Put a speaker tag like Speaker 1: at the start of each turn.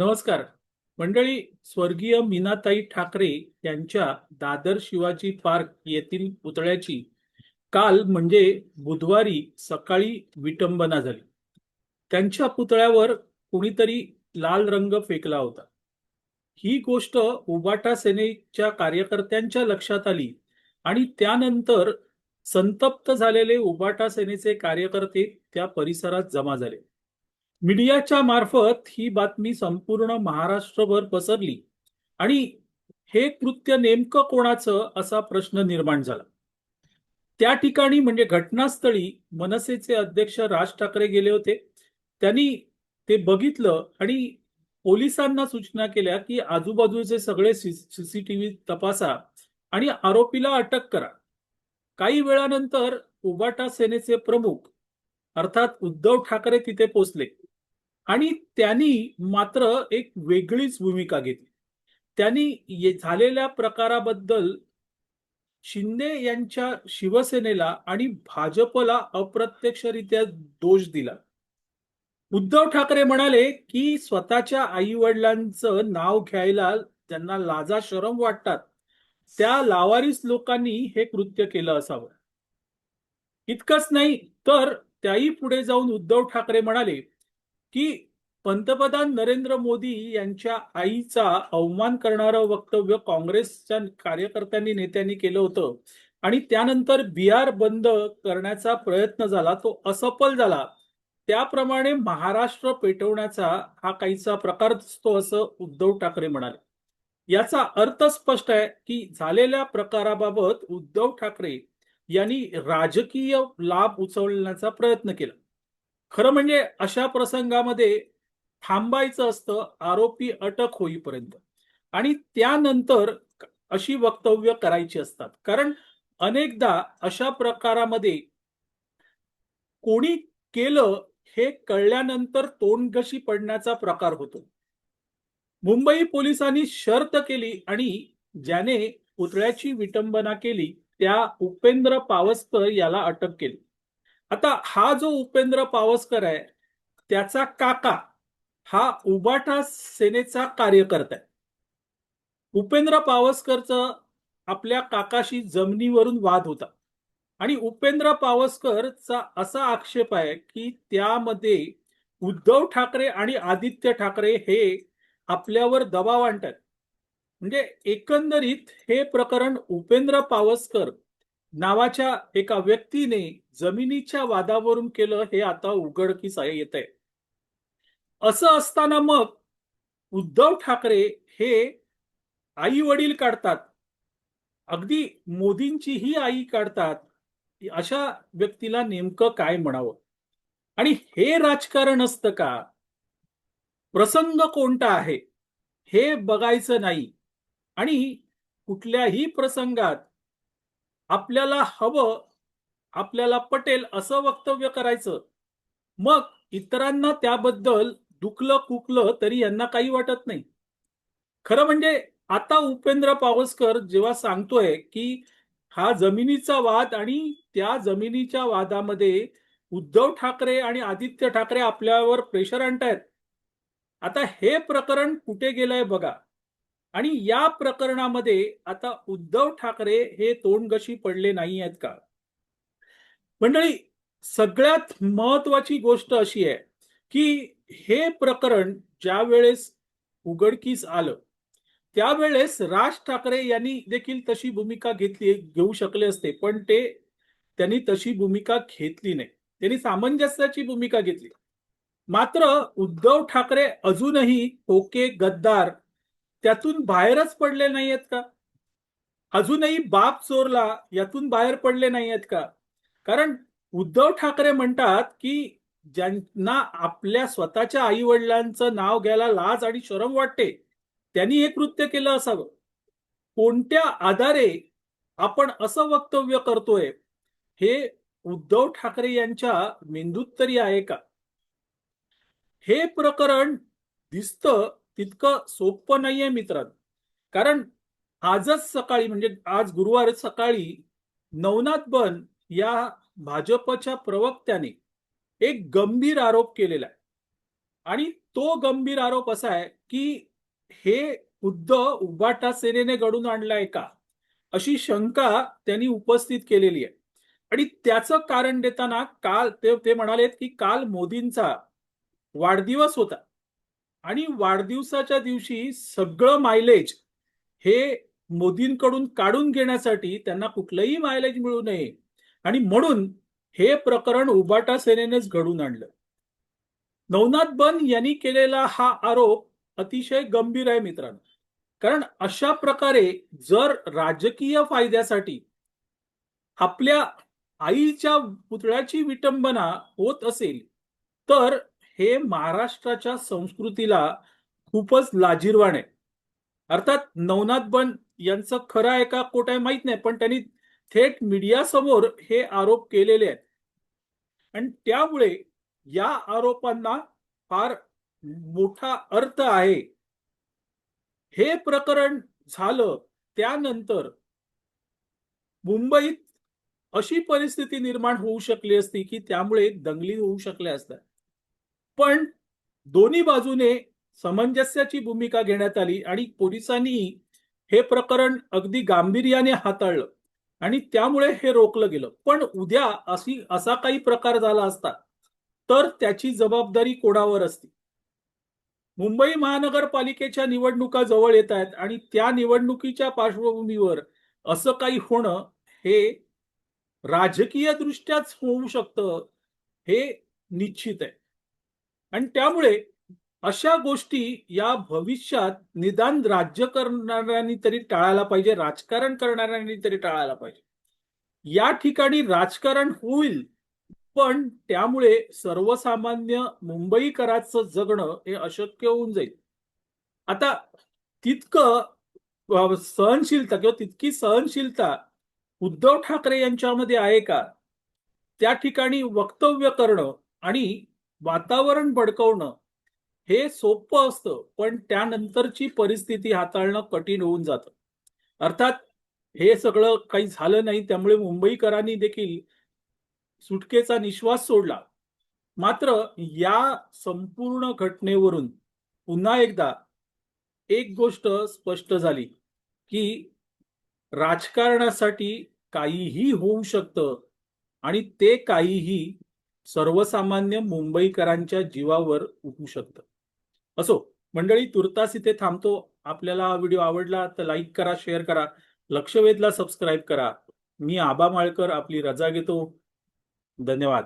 Speaker 1: नमस्कार. मंडळी स्वर्गीय मीनाताई ठाकरे यांच्या दादर शिवाजी पार्क येथील पुतळ्याची काल म्हणजे बुधवारी सकाळी विटंबना झाली. त्यांच्या पुतळ्यावर कुणीतरी लाल रंग फेकला होता. ही गोष्ट उबाटा सेनेच्या कार्यकर्त्यांच्या लक्षात आली आणि त्यानंतर संतप्त झालेले उबाटा सेनेचे कार्यकर्ते त्या परिसरात जमा झाले. मीडियाच्या मार्फत ही बातमी संपूर्ण महाराष्ट्रभर पसरली. आणि हे कृत्य नेमकं कोणाचं असा प्रश्न निर्माण झाला. त्या ठिकाणी म्हणजे घटनास्थळी मनसेचे अध्यक्ष राज ठाकरे गेले होते. त्यांनी ते बघितलं आणि पोलिसांना सूचना केल्या की आजूबाजूचे सगळे सीसीटीव्ही तपासा आणि आरोपीला अटक करा. काही वेळानंतर उबाटा सेनेचे प्रमुख अर्थात उद्धव ठाकरे तिथे पोचले. आणि त्यांनी मात्र एक वेगळीच भूमिका घेतली. त्यांनी झालेल्या प्रकाराबद्दल शिंदे यांच्या शिवसेनेला आणि भाजपला अप्रत्यक्षरित्या दोष दिला. उद्धव ठाकरे म्हणाले की स्वतःच्या आई वडिलांचं नाव घ्यायला त्यांना लाजा शरम वाटतात. त्या लावारीस लोकांनी हे कृत्य केलं असावं. इतकंच नाही तर त्याही पुढे जाऊन उद्धव ठाकरे म्हणाले की पंतप्रधान नरेंद्र मोदी यांच्या आईचा अवमान करणारं वक्तव्य काँग्रेसच्या कार्यकर्त्यांनी नेत्यांनी केलं होतं. आणि त्यानंतर बिहार बंद करण्याचा प्रयत्न झाला तो असफल झाला. त्याप्रमाणे महाराष्ट्र पेटवण्याचा हा काहीसा प्रकार दिसतो असं उद्धव ठाकरे म्हणाले. याचा अर्थ स्पष्ट आहे की झालेल्या प्रकाराबाबत उद्धव ठाकरे यांनी राजकीय लाभ उचलण्याचा प्रयत्न केला. खरं म्हणजे अशा प्रसंगामध्ये थांबायचं असतं आरोपी अटक होईपर्यंत. आणि त्यानंतर अशी वक्तव्य करायची असतात. कारण अनेकदा अशा प्रकारामध्ये कोणी केलं हे कळल्यानंतर तोंडघशी पडण्याचा प्रकार होतो. मुंबई पोलिसांनी शर्त केली आणि ज्याने पुतळ्याची विटंबना केली त्या उपेंद्र पावसकर याला अटक केली. आता हा जो उपेंद्र पावसकर आहे त्याचा काका हा उबाटा सेनेचा कार्यकर्ता आहे. उपेंद्र पावसकरचं आपल्या काकाशी जमिनीवरून वाद होता. आणि उपेंद्र पावसकरचा असा आक्षेप आहे की त्यामध्ये उद्धव ठाकरे आणि आदित्य ठाकरे हे आपल्यावर दबाव आणतात. म्हणजे एकंदरीत हे प्रकरण उपेंद्र पावसकर नावाच्या एका व्यक्तीने जमिनीच्या वादावरून केलं हे आता उघडकीस येत आहे असं असताना मग उद्धव ठाकरे हे आई वडील काढतात. अगदी मोदींचीही आई काढतात. अशा व्यक्तीला नेमकं काय म्हणावं? आणि हे राजकारण असतं का? प्रसंग कोणता आहे? हे बघायचं नाही. आणि कुठल्याही प्रसंगात आपल्याला हवं आपल्याला पटेल असं वक्तव्य करायचं. मग इतरांना त्याबद्दल दुखलं कुकलं तरी यांना काही वाटत नाही. खरं म्हणजे आता उपेंद्र पावसकर जेव्हा सांगतोय की हा जमिनीचा वाद आणि त्या जमिनीच्या वादामध्ये उद्धव ठाकरे आणि आदित्य ठाकरे आपल्यावर प्रेशर आणतायत. आता हे प्रकरण कुठे गेलंय बघा. आणि या प्रकरणामध्ये आता उद्धव ठाकरे हे तोंडगशी पडले नाही आहेत का? मंडळी सगळ्यात महत्वाची गोष्ट अशी आहे की हे प्रकरण ज्या वेळेस उघडकीस आलं त्यावेळेस राज ठाकरे यांनी देखील तशी भूमिका घेतली घेऊ शकले असते पण ते त्यांनी तशी भूमिका घेतली नाही. त्यांनी सामंजस्याची भूमिका घेतली. मात्र उद्धव ठाकरे अजूनही ओके गद्दार त्यातून बाहेरच पडले नाही आहेत का? अजूनही बाप चोरला यातून बाहेर पडले नाही आहेत का? कारण उद्धव ठाकरे म्हणतात की ज्यांना आपल्या स्वतःच्या आई वडिलांचं नाव घ्यायला लाज आणि शरम वाटते त्यांनी हे कृत्य केलं असावं. कोणत्या आधारे आपण असं वक्तव्य करतोय हे उद्धव ठाकरे यांच्या मेंदूत तरी आहे का? हे प्रकरण दिसतं तितकं सोपं नाहीये मित्रांनो. कारण आजच सकाळी म्हणजे आज गुरुवार सकाळी नवनाथ बन या भाजपच्या प्रवक्त्याने एक गंभीर आरोप केलेला आहे. आणि तो गंभीर आरोप असा आहे की हे खुद्द उबाटा सेनेने घडून आणलाय का? अशी शंका त्यांनी उपस्थित केलेली आहे. आणि त्याचं कारण देताना काल ते ते म्हणाले की काल मोदींचा वाढदिवस होता. आणि वाढदिवसाच्या दिवशी सगळं मायलेज हे मोदींकडून काढून घेण्यासाठी त्यांना कुठलंही मायलेज मिळू नये. आणि म्हणून हे प्रकरण उबाटा सेनेनेच घडून आणलं. नवनाथ बन यांनी केलेला हा आरोप अतिशय गंभीर आहे मित्रांनो. कारण अशा प्रकारे जर राजकीय फायद्यासाठी आपल्या आईच्या पुतळ्याची विटंबना होत असेल तर हे महाराष्ट्राच्या संस्कृतीला खूपच लाजीरवाण. आहे अर्थात नवनाथ बन यांचं खरं आहे का कोट आहे माहीत नाही पण त्यांनी थेट मीडिया समोर हे आरोप केलेले आहेत. आणि त्यामुळे या आरोपांना फार मोठा अर्थ आहे. हे प्रकरण झालं त्यानंतर मुंबईत अशी परिस्थिती निर्माण होऊ शकली असती की त्यामुळे दंगली होऊ शकल्या असत्या. पण दोन्ही बाजूने समंजस्याची भूमिका घेण्यात आली आणि पोलिसांनी हे प्रकरण अगदी गांभीर्याने हाताळलं आणि त्यामुळे हे रोखलं गेलं. पण उद्या अशी असा काही प्रकार झाला असता तर त्याची जबाबदारी कोणावर असती? मुंबई महानगरपालिकेच्या निवडणुका जवळ येत आहेत आणि त्या निवडणुकीच्या पार्श्वभूमीवर असं काही होणं हे राजकीय दृष्ट्याच होऊ शकतं हे निश्चित आहे. आणि त्यामुळे अशा गोष्टी या भविष्यात निदान राज्य करणाऱ्यांनी तरी टाळायला पाहिजे राजकारण करणाऱ्यांनी तरी टाळायला पाहिजे. या ठिकाणी राजकारण होईल पण त्यामुळे सर्वसामान्य मुंबईकरांचं जगणं हे अशक्य होऊन जाईल. आता तितकं सहनशीलता किंवा तितकी सहनशीलता उद्धव ठाकरे यांच्यामध्ये आहे का? त्या ठिकाणी वक्तव्य करणं आणि वातावरण भडकवणं हे सोपं असतं पण त्यानंतरची परिस्थिती हाताळणं कठीण होऊन जातं. अर्थात हे सगळं काही झालं नाही त्यामुळे मुंबईकरांनी देखील सुटकेचा निश्वास सोडला. मात्र या संपूर्ण घटनेवरून पुन्हा एकदा एक गोष्ट स्पष्ट झाली की राजकारणासाठी काहीही होऊ शकतं आणि ते काहीही सर्वसामान्य मुंबईकरांच्या जीवावर उठू शकतं. असो मंडळी तुर्तास इथे थांबतो. आपल्याला हा व्हिडिओ आवडला तर लाईक करा शेअर करा लक्षवेधला सबस्क्राईब करा. मी आबा माळकर आपली रजा घेतो. धन्यवाद.